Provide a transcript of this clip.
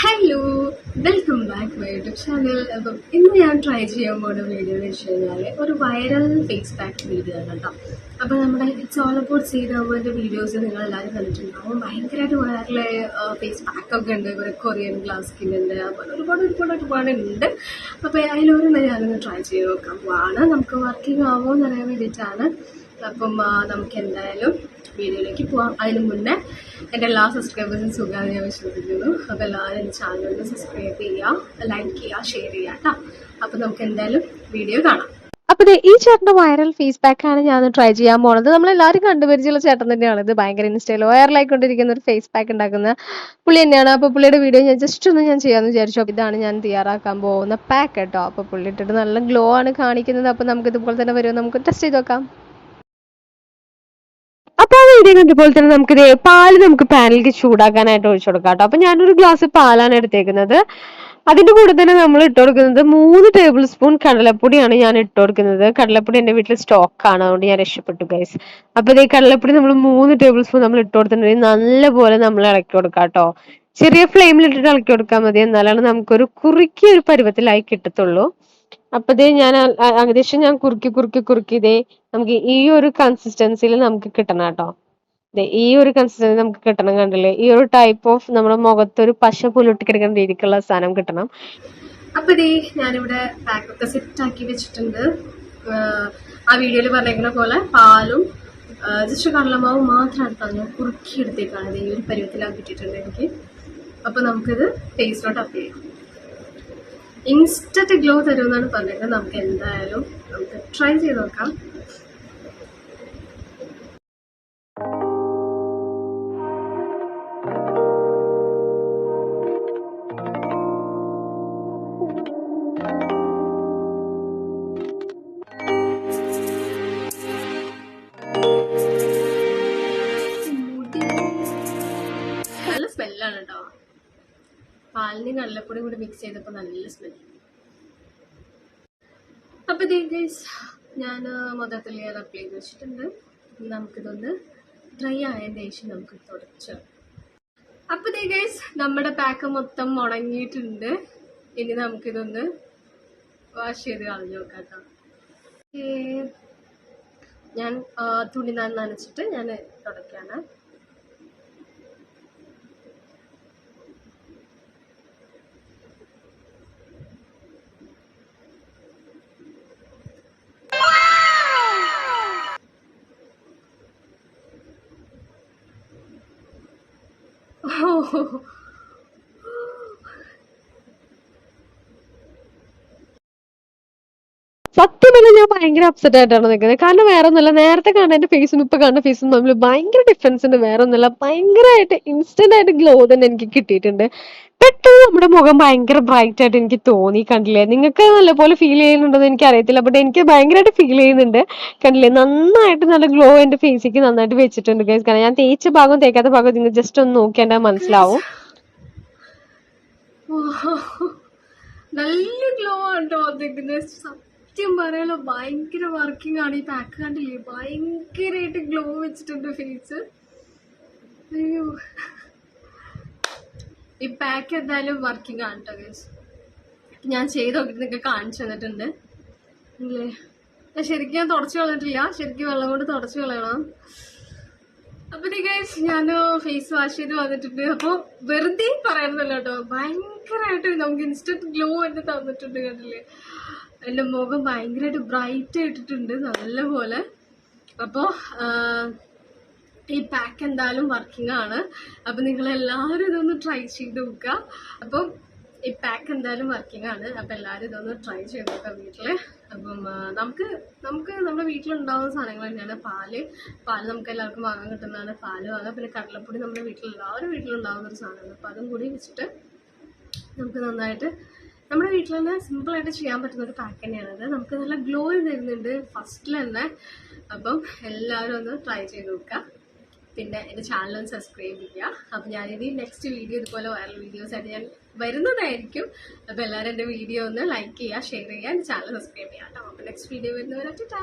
Hello welcome back my YouTube channel അപ്പം ഇന്ന് ഞാൻ ട്രൈ ചെയ്യാൻ പോകുന്ന വീഡിയോ എന്ന് വെച്ച് കഴിഞ്ഞാൽ ഒരു വൈറൽ ഫേസ് പാക്ക് വീഡിയോ ആണ് കേട്ടോ. അപ്പോൾ നമ്മുടെ ഇറ്റ്സ് ഓൾ അബൌട്ട് വീഡിയോസ് നിങ്ങൾ എല്ലാവരും കണ്ടിട്ടുണ്ടാവും. ഭയങ്കരമായിട്ട് വൈറലായ ഫേസ് പാക്കൊക്കെ ഉണ്ട്. ഒരു കൊറിയൻ ഗ്ലാസ് സ്കിന്നിന്റെ അപ്പോൾ ഒരുപാട് ഒരുപാട് ഒരുപാട് ഉണ്ട്. അപ്പോൾ അതിലൊരെണ്ണം ഞാനൊന്ന് ട്രൈ ചെയ്ത് നോക്കാൻ പോവാണ് നമുക്ക് വർക്കിംഗ് ആവുമോ എന്ന് അറിയാൻ വേണ്ടിയിട്ടാണ്. അപ്പം നമുക്ക് എന്തായാലും വീഡിയോയിലേക്ക് പോവാം. അതിന് മുന്നേ എന്റെ എല്ലാ സബ്സ്ക്രൈബേഴ്സും സുഖമാണ് ഞാൻ വിശ്വസിക്കുന്നു. അപ്പോൾ എല്ലാവരും എന്റെ ചാനൽ സബ്സ്ക്രൈബ് ചെയ്യുക ലൈക്ക് ചെയ്യുക ഷെയർ ചെയ്യുക കേട്ടോ അപ്പോൾ നമുക്ക് എന്തായാലും വീഡിയോ കാണാം. അപ്പോൾ ഈ ചേട്ടന്റെ വൈറൽ ഫേസ് പാക്ക് ആണ് ഞാൻ ട്രൈ ചെയ്യാൻ പോണത്. നമ്മൾ എല്ലാവരും കണ്ടുപരിചയമുള്ള ചേട്ടൻ തന്നെയാണ്. ഇത് ഭയങ്കര ഇൻസ്റ്റയിൽ വൈറലായിക്കൊണ്ടിരിക്കുന്ന ഒരു ഫേസ് പാക്ക് ഉണ്ടാക്കുന്ന പുള്ളി തന്നെയാണ്. അപ്പോൾ പുള്ളിയുടെ വീഡിയോ ഞാൻ ജസ്റ്റ് ഒന്ന് ഞാൻ ചെയ്യാന്ന് വിചാരിച്ചു. അപ്പോൾ ഇതാണ് ഞാൻ തയ്യാറാക്കാൻ പോകുന്ന പാക്ക് കേട്ടോ അപ്പോൾ പുള്ളി ഇട്ടിട്ട് നല്ല ഗ്ലോ ആണ് കാണിക്കുന്നത്. അപ്പോൾ നമുക്ക് ഇതുപോലെ തന്നെ വരുമോ നമുക്ക് ടെസ്റ്റ് ചെയ്ത് നോക്കാം. വീഡിയോ കണ്ടപ്പോൾ തന്നെ നമുക്ക് ദേ പാൽ നമുക്ക് പാനിലേക്ക് ചൂടാക്കാനായിട്ട് ഒഴിച്ചു കൊടുക്കാം കേട്ടോ. അപ്പൊ ഞാനൊരു ഗ്ലാസ് പാലാണ് എടുത്തേക്കുന്നത്. അതിന്റെ കൂടെ തന്നെ നമ്മൾ ഇട്ട് കൊടുക്കുന്നത് മൂന്ന് ടേബിൾ സ്പൂൺ കടലപ്പൊടിയാണ് ഞാൻ ഇട്ട് കൊടുക്കുന്നത്. കടലപ്പൊടി എന്റെ വീട്ടിൽ സ്റ്റോക്ക് ആണ്. അതുകൊണ്ട് ഞാൻ രക്ഷപ്പെട്ടു ഗൈസ് അപ്പൊ ഇതേ കടലപ്പൊടി നമ്മൾ മൂന്ന് ടേബിൾ സ്പൂൺ നമ്മൾ ഇട്ട് കൊടുത്തിട്ടുണ്ടെങ്കിൽ നല്ലപോലെ നമ്മൾ ഇളക്കി കൊടുക്കാം കേട്ടോ. ചെറിയ ഫ്ലെയിമിൽ ഇട്ടിട്ട് ഇളക്കി കൊടുക്കാൻ മതി. എന്നാലാണ് നമുക്കൊരു കുറുക്കിയ ഒരു പരുവത്തിലായി കിട്ടത്തുള്ളൂ. അപ്പൊ ഇതേ ഞാൻ ഏകദേശം ഞാൻ കുറുക്കി കുറുക്കി കുറുക്കി ദേ നമുക്ക് ഈ ഒരു കൺസിസ്റ്റൻസിയിൽ നമുക്ക് കിട്ടണം കേട്ടോ. ഈ ഒരു കൺസിസ്റ്റൻസി നമുക്ക് കിട്ടണം കണ്ടില്ലേ? ഈ ഒരു ടൈപ്പ് ഓഫ് നമ്മുടെ മുഖത്ത് ഒരു പശ പുലൊട്ടിക്കിടക്കുന്ന രീതിക്കുള്ള സാധനം കിട്ടണം. അപ്പൊ ഇതേ ഞാനിവിടെ പാക്കൊക്കെ സെറ്റ് ആക്കി വെച്ചിട്ടുണ്ട്. ആ വീഡിയോയിൽ പറഞ്ഞേക്കുന്ന പോലെ പാലും ജസ്റ്റ് കടലമാവ് മാത്രം എടുത്താണ് കുറുക്കി എടുത്തേക്കാണ് ഈ ഒരു പരുവത്തിലാക്കി ഇട്ടിട്ടുണ്ട് എനിക്ക്. അപ്പോൾ നമുക്കിത് ഫേസിലോട്ട് അപ്ലൈ ചെയ്യാം. ഇൻസ്റ്റന്റ് ഗ്ലോ തരുമെന്നാണ് പറഞ്ഞത് നമുക്ക് എന്തായാലും നമുക്ക് ട്രൈ ചെയ്ത് നോക്കാം. പാലിന് കടലപ്പൊടി കൂടി മിക്സ് ചെയ്തപ്പോൾ നല്ല സ്മെൽ അപ്പോൾ ഇതേ ഞാൻ മൊത്തത്തിൽ ഞാൻ അപ്ലൈ വെച്ചിട്ടുണ്ട്. നമുക്കിതൊന്ന് ഡ്രൈ ആയ ശേഷം നമുക്ക് തുടച്ച്. അപ്പോൾ ഇതേ നമ്മുടെ പാക്ക് മൊത്തം ഉണങ്ങിയിട്ടുണ്ട്. ഇനി നമുക്കിതൊന്ന് വാഷ് ചെയ്ത് കളഞ്ഞു നോക്കാം ഞാൻ തുണി നനച്ചിട്ട് ഞാൻ തുടയ്ക്കാണ് 然后 സത്യം പറഞ്ഞാൽ ഞാൻ ഭയങ്കര അപ്സെറ്റ് ആയിട്ടാണ് നിൽക്കുന്നത്. കാരണം വേറെ ഒന്നുമില്ല നേരത്തെ കാണുന്ന എന്റെ ഫേസും ഇപ്പൊ കാണുന്ന ഫേസും തമ്മിൽ ഭയങ്കര ഡിഫറൻസ് ഉണ്ട്. വേറെ ഒന്നുമില്ല ഭയങ്കരമായിട്ട് ഇൻസ്റ്റന്റ് ആയിട്ട് ഗ്ലോ തന്നെ എനിക്ക് കിട്ടിയിട്ടുണ്ട്. പെട്ടെന്ന് നമ്മുടെ മുഖം ഭയങ്കര ബ്രൈറ്റ് ആയിട്ട് എനിക്ക് തോന്നി കണ്ടില്ലേ? നിങ്ങൾക്ക് നല്ലപോലെ ഫീൽ ചെയ്യുന്നുണ്ടെന്ന് എനിക്ക് അറിയത്തില്ല ബട്ട് എനിക്ക് ഭയങ്കരമായിട്ട് ഫീൽ ചെയ്യുന്നുണ്ട് കണ്ടില്ലേ? നന്നായിട്ട് നല്ല ഗ്ലോ എന്റെ ഫേസിക്ക് നന്നായിട്ട് വെച്ചിട്ടുണ്ട് ഗൈസ് കാരണം ഞാൻ തേച്ച ഭാഗം തേക്കാത്ത ഭാഗം നിങ്ങൾ ജസ്റ്റ് ഒന്ന് നോക്കിയാൽ മനസ്സിലാവും. നല്ല ഗ്ലോ ആണ് വന്നിരിക്കുന്നത്. സത്യം പറയാലോ ഭയങ്കര വർക്കിംഗ് ആണ് ഈ പാക്ക് കണ്ടില്ലേ? ഭയങ്കരമായിട്ട് ഗ്ലോ വെച്ചിട്ടുണ്ട് ഫേസ് അയ്യോ. ഈ പാക്ക് എന്തായാലും വർക്കിംഗ് ആണ് കേട്ടോ ഞാൻ ചെയ്ത് നോക്കിയിട്ട് നിങ്ങൾക്ക് കാണിച്ചു തന്നിട്ടുണ്ട്. അല്ലേ ഞാൻ ശരിക്കും ഞാൻ തുടച്ചു കളഞ്ഞിട്ടില്ല. ശരിക്കും വെള്ളം കൊണ്ട് തുടച്ചു കളയണം. അപ്പൊ ഗൈസ് ഞാൻ ഫേസ് വാഷ് ചെയ്ത് വന്നിട്ടുണ്ട്. അപ്പോൾ വെറുതെ പറയുന്നല്ലോ കേട്ടോ ഭയങ്കരമായിട്ട് നമുക്ക് ഇൻസ്റ്റന്റ് ഗ്ലോ എന്നെ തന്നിട്ടുണ്ട് കണ്ടില്ലേ? എന്റെ മുഖം ഭയങ്കരമായിട്ട് ബ്രൈറ്റ് ആയിട്ടിട്ടുണ്ട് നല്ലപോലെ. അപ്പോൾ ഈ പാക്ക് എന്തായാലും വർക്കിംഗ് ആണ്. അപ്പം നിങ്ങൾ എല്ലാവരും ഇതൊന്ന് ട്രൈ ചെയ്ത് നോക്കുക. അപ്പം ഈ പാക്ക് എന്തായാലും വർക്കിംഗ് ആണ്. അപ്പം എല്ലാവരും ഇതൊന്ന് ട്രൈ ചെയ്ത് നോക്കാം വീട്ടിൽ അപ്പം നമുക്ക് നമുക്ക് നമ്മുടെ വീട്ടിലുണ്ടാവുന്ന സാധനങ്ങൾ തന്നെയാണ് പാൽ. പാൽ നമുക്ക് എല്ലാവർക്കും വാങ്ങാൻ കിട്ടുന്നതാണ് പാൽ വാങ്ങാം പിന്നെ കടലപ്പൊടി നമ്മുടെ വീട്ടിൽ എല്ലാവരും വീട്ടിലുണ്ടാവുന്ന ഒരു സാധനമാണ്. അപ്പം അതും കൂടി വെച്ചിട്ട് നമുക്ക് നന്നായിട്ട് നമ്മുടെ വീട്ടിൽ തന്നെ സിമ്പിളായിട്ട് ചെയ്യാൻ പറ്റുന്ന ഒരു പാക്ക് തന്നെയാണത്. നമുക്ക് നല്ല ഗ്ലോ തരുന്നുണ്ട്. ഫസ്റ്റിൽ തന്നെ അപ്പം എല്ലാവരും ഒന്ന് ട്രൈ ചെയ്ത് നോക്കുക. പിന്നെ എന്റെ ചാനൽ ഒന്ന് സബ്സ്ക്രൈബ് ചെയ്യുക. അപ്പം ഞാനിനി നെക്സ്റ്റ് വീഡിയോ ഇതുപോലെ വൈറൽ വീഡിയോസ് ആയിട്ട് ഞാൻ വരുന്നതായിരിക്കും. അപ്പോൾ എല്ലാവരും എന്റെ വീഡിയോ ഒന്ന് ലൈക്ക് ചെയ്യുക ഷെയർ ചെയ്യുക എന്റെ ചാനൽ സബ്സ്ക്രൈബ് ചെയ്യുക. കേട്ടോ. അപ്പോൾ നെക്സ്റ്റ് വീഡിയോ വരുന്നവരെ ടാ!